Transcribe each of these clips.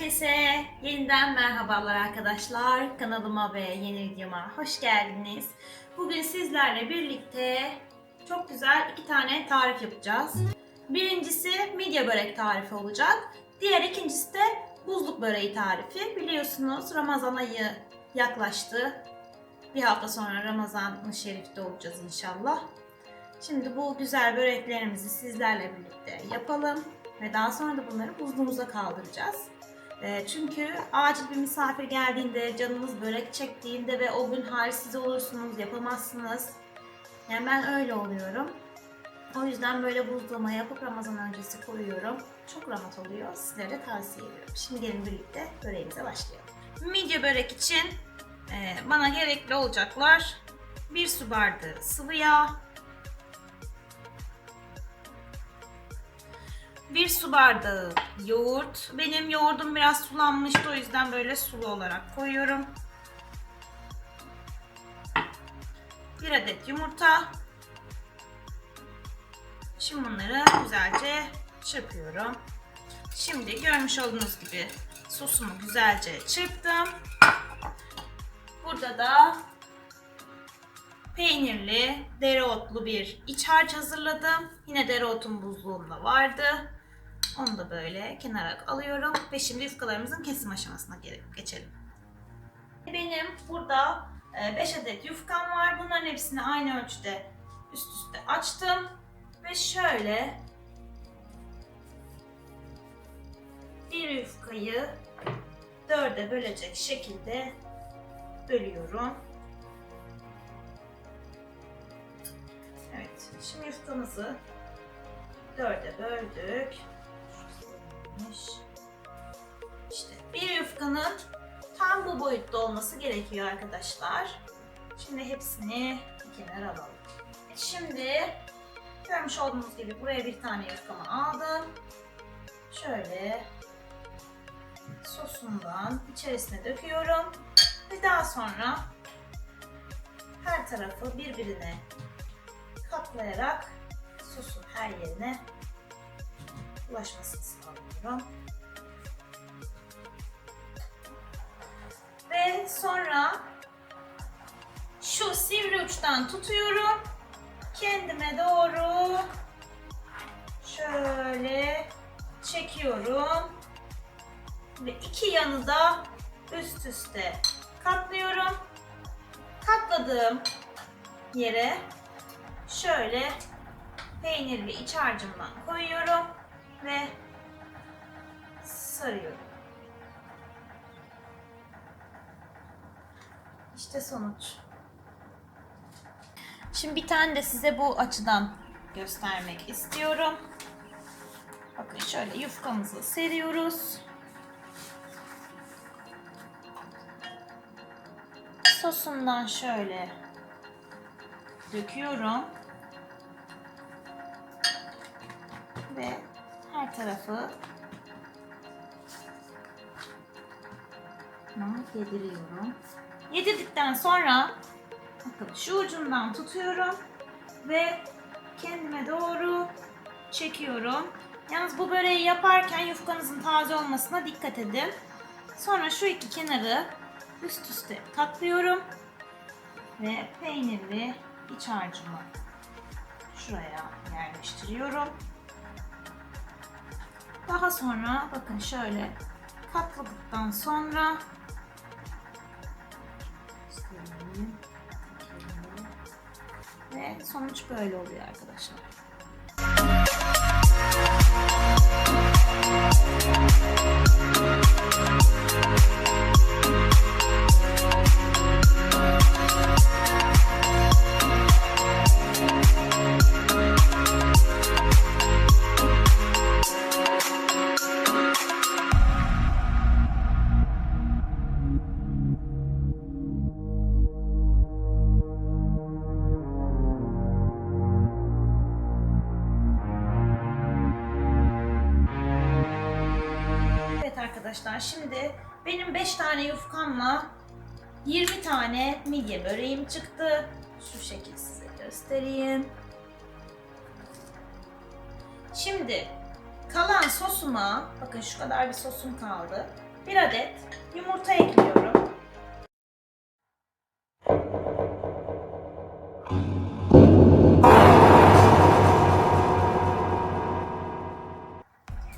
Herkese yeniden merhabalar arkadaşlar. Kanalıma ve yeni videoma hoş geldiniz. Bugün sizlerle birlikte çok güzel iki tane tarif yapacağız. Birincisi midye börek tarifi olacak. Diğer ikincisi de buzluk böreği tarifi. Biliyorsunuz Ramazan ayı yaklaştı. Bir hafta sonra Ramazan-ı Şerif'te olacağız inşallah. Şimdi bu güzel böreklerimizi sizlerle birlikte yapalım ve daha sonra da bunları buzluğumuza kaldıracağız. E, çünkü acil bir misafir geldiğinde, canınız börek çektiğinde ve o gün halsiz olursunuz, yapamazsınız. Yani ben öyle oluyorum. O yüzden böyle buzluğuma yapıp Ramazan öncesi koyuyorum. Çok rahat oluyor. Sizlere de tavsiye ediyorum. Şimdi gelin birlikte böreğimize başlayalım. Midye börek için e, bana gerekli olacaklar 1 su bardağı sıvı yağ, 1 su bardağı yoğurt. Benim yoğurdum biraz sulanmıştı o yüzden böyle sulu olarak koyuyorum. 1 adet yumurta. Şimdi bunları güzelce çırpıyorum. Şimdi görmüş olduğunuz gibi sosumu güzelce çırptım. Burada da peynirli, dereotlu bir iç harç hazırladım. Yine dereotum buzluğumda vardı. Onu da böyle kenara alıyorum ve şimdi yufkalarımızın kesim aşamasına geçelim. Benim burada 5 adet yufkam var. Bunların hepsini aynı ölçüde üst üste açtım ve şöyle bir yufkayı dörde bölecek şekilde bölüyorum. Evet, şimdi yufkamızı dörde böldük. Şurasıymış. İşte bir yufkanın tam bu boyutta olması gerekiyor arkadaşlar. Şimdi hepsini kenara alalım. Şimdi görmüş olduğunuz gibi buraya bir tane yufkamı aldım. Şöyle sosundan içerisine döküyorum ve daha sonra her tarafı birbirine katlayarak sosun her yerine ulaşmasını sağlıyorum. Ve sonra şu sivri uçtan tutuyorum. Kendime doğru şöyle çekiyorum. Ve iki yanı da üst üste katlıyorum. Katladığım yere şöyle peynirli iç harcımdan koyuyorum ve sarıyorum. İşte sonuç. Şimdi bir tane de size bu açıdan göstermek istiyorum. Bakın şöyle yufkamızı seriyoruz. Sosundan şöyle döküyorum. Tarafı yediriyorum. Yedirdikten sonra bakın şu ucundan tutuyorum ve kendime doğru çekiyorum. Yalnız bu böreği yaparken yufkanızın taze olmasına dikkat edin. Sonra şu iki kenarı üst üste katlıyorum ve peynirli iç harcımı şuraya yerleştiriyorum. Daha sonra bakın şöyle katladıktan sonra ve sonuç böyle oluyor arkadaşlar. Evet yufkamla 20 tane midye böreğim çıktı. Şu şekil size göstereyim. Şimdi kalan sosuma bakın şu kadar bir sosum kaldı. bir adet yumurta ekliyorum.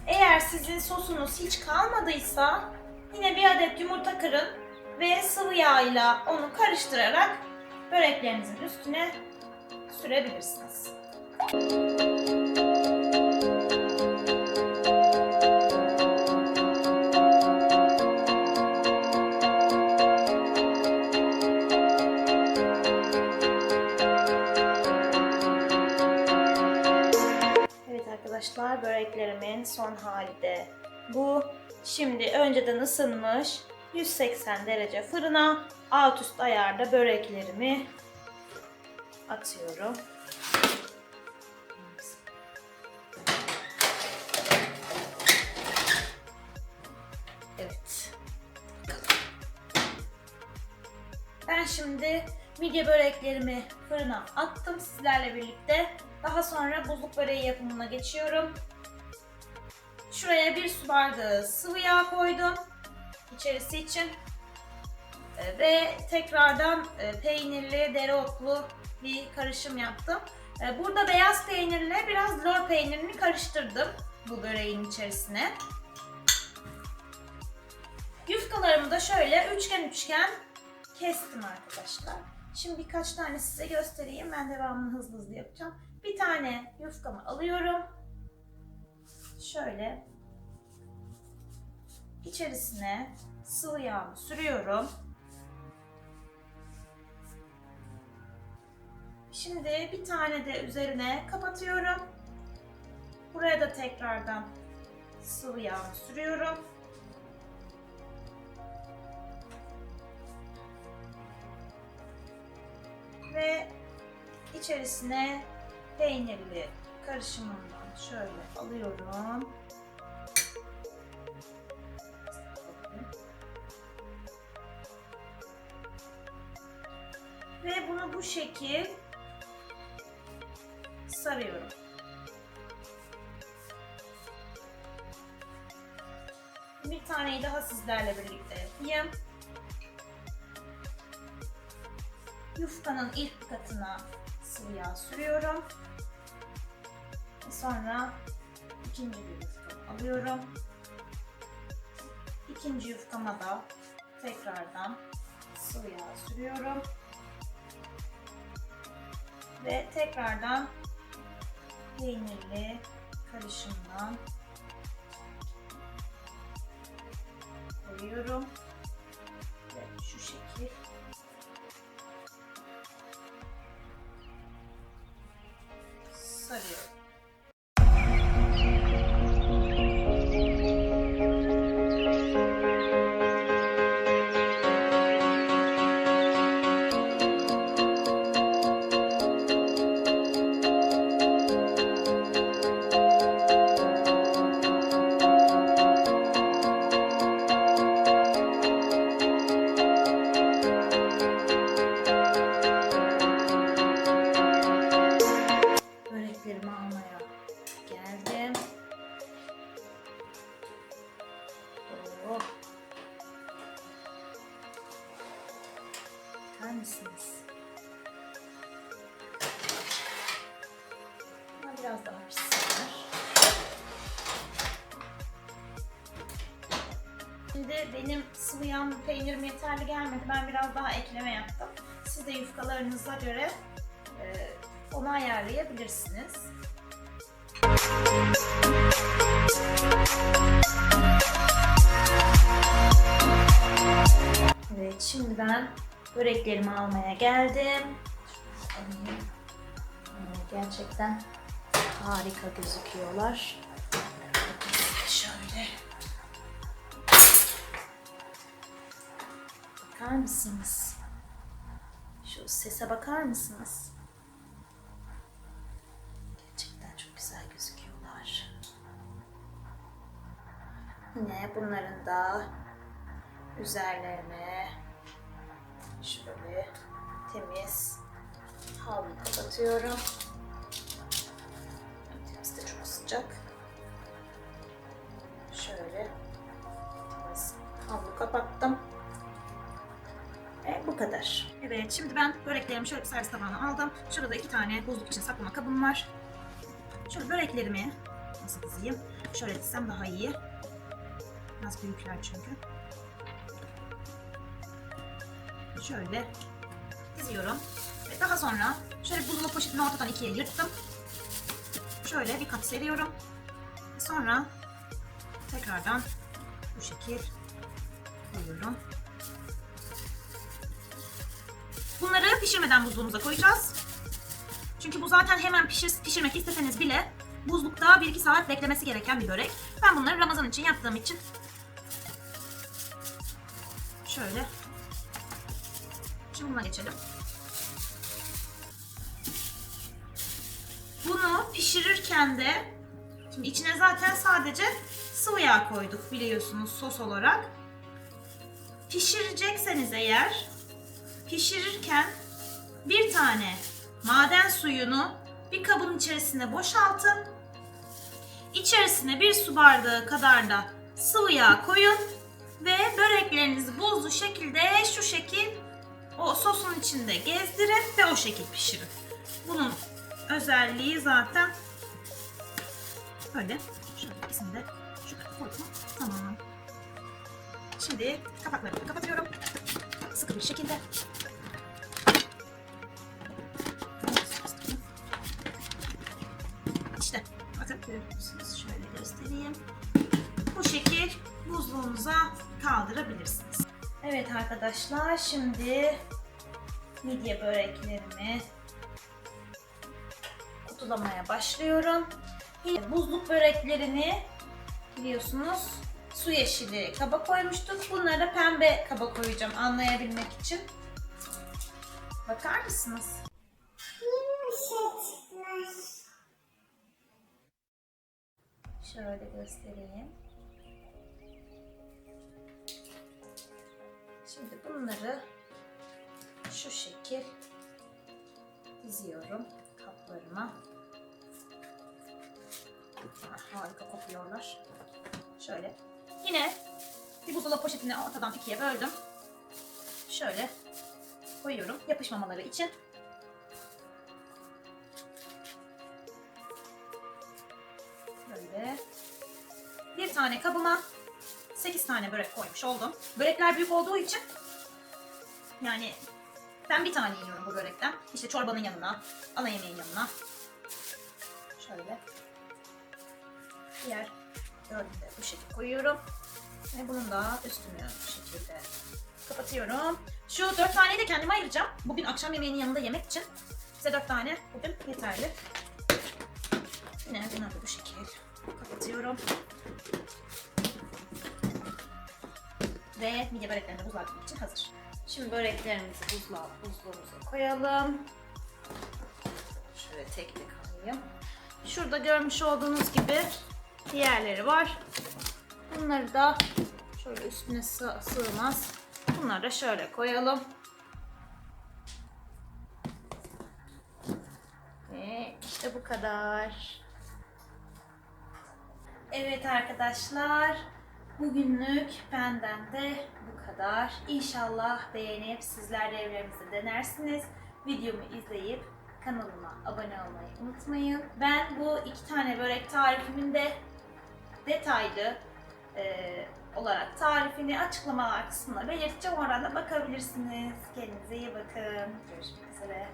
Eğer sizin sosunuz hiç kalmadıysa yine bir adet yumurta kırın ve sıvı yağ ile onu karıştırarak böreklerinizin üstüne sürebilirsiniz. Evet arkadaşlar böreklerimin son hali de bu. Şimdi önceden ısınmış 180 derece fırına alt üst ayarda böreklerimi atıyorum. Evet. Ben şimdi midye böreklerimi fırına attım sizlerle birlikte. Daha sonra buzluk böreği yapımına geçiyorum. Şuraya bir su bardağı sıvı yağ koydum içerisi için. Ee, Ve tekrardan e, peynirli, dereotlu bir karışım yaptım. Ee, Burada beyaz peynirle biraz lor peynirini karıştırdım bu böreğin içerisine. Yufkalarımı da şöyle üçgen üçgen kestim arkadaşlar. Şimdi birkaç tane size göstereyim. Ben devamını hızlı hızlı yapacağım. Bir tane yufkamı alıyorum. Şöyle içerisine sıvı yağımı sürüyorum. Şimdi bir tane de üzerine kapatıyorum. Buraya da tekrardan sıvı yağımı sürüyorum. Ve içerisine peynirli karışımından şöyle alıyorum. Şekil sarıyorum. Bir taneyi daha sizlerle birlikte yapayım. Yufkanın ilk katına sıvı yağ sürüyorum. Sonra ikinci bir yufkamı alıyorum. İkinci yufkama da tekrardan sıvı yağ sürüyorum. Ve tekrardan peynirli karışımdan koyuyorum. Bakar mısınız? Ama biraz daha pişsinler. Şimdi benim sıvı yağım peynirim yeterli gelmedi. Ben biraz daha ekleme yaptım. Siz de yufkalarınıza göre e, onu ayarlayabilirsiniz. Evet şimdi ben böreklerimi almaya geldim. Gerçekten harika gözüküyorlar. Şöyle. Bakar mısınız? Şu sese bakar mısınız? Gerçekten çok güzel gözüküyorlar. Yine bunların da üzerlerine Şöyle temiz havlu kapatıyorum. Temiz de çok sıcak. Şöyle temiz havlu kapattım. Ve bu kadar. Evet şimdi ben böreklerimi şöyle bir servis tabağına aldım. Şurada iki tane buzluk için saklama kabım var. Şöyle böreklerimi nasıl dizeyim? Şöyle dizsem daha iyi. Biraz büyükler çünkü. Şöyle diziyorum. Ve daha sonra şöyle buzdolabı poşetini ortadan ikiye yırttım. Şöyle bir kat seriyorum. Sonra tekrardan bu şekil koyuyorum. Bunları pişirmeden buzluğumuza koyacağız. Çünkü bu zaten hemen pişir, pişirmek isteseniz bile buzlukta 1-2 saat beklemesi gereken bir börek. Ben bunları Ramazan için yaptığım için şöyle Şimdi geçelim. Bunu pişirirken de şimdi içine zaten sadece sıvı yağ koyduk biliyorsunuz sos olarak. Pişirecekseniz eğer pişirirken bir tane maden suyunu bir kabın içerisine boşaltın. İçerisine bir su bardağı kadar da sıvı yağ koyun ve böreklerinizi buzlu şekilde şu şekil o sosun içinde gezdirin ve o şekil pişirin. Bunun özelliği zaten böyle. Şöyle ikisini de şuraya koydum. Tamam. Şimdi kapaklarını kapatıyorum. Sıkı bir şekilde. İşte bakın görüyorsunuz. Şöyle göstereyim. Bu şekil buzluğunuza kaldırabilirsiniz. Evet arkadaşlar şimdi midye böreklerimi kutulamaya başlıyorum. Buzluk böreklerini biliyorsunuz su yeşili kaba koymuştuk. Bunları da pembe kaba koyacağım anlayabilmek için. Bakar mısınız? Şöyle göstereyim. Şimdi bunları şu şekil diziyorum kaplarıma. Harika kokuyorlar. Şöyle. Yine bir buzdolabı poşetini ortadan ikiye böldüm. Şöyle koyuyorum yapışmamaları için. Böyle. Bir tane kabıma 8 tane börek koymuş oldum. Börekler büyük olduğu için yani ben bir tane yiyorum bu börekten. İşte çorbanın yanına, ana yemeğin yanına. Şöyle. Diğer dördünü de bu şekilde koyuyorum. Ve bunun da üstünü bu şekilde kapatıyorum. Şu dört taneyi de kendime ayıracağım. Bugün akşam yemeğinin yanında yemek için. Size dört tane bugün yeterli. Yine bunları bu şekilde kapatıyorum. Ve midye böreklerini koymak için hazır. Şimdi böreklerimizi buzluğa, buzluğumuza koyalım. Şöyle tek tek alayım. Şurada görmüş olduğunuz gibi diğerleri var. Bunları da şöyle üstüne sığ sığmaz. Bunları da şöyle koyalım. Ve işte bu kadar. Evet arkadaşlar. Bugünlük benden de bu kadar. İnşallah beğenip sizler de evlerinizde denersiniz. Videomu izleyip kanalıma abone olmayı unutmayın. Ben bu iki tane börek tarifimin de detaylı e, olarak tarifini açıklamalar kısmına belirteceğim. Oradan da bakabilirsiniz. Kendinize iyi bakın. Görüşmek üzere.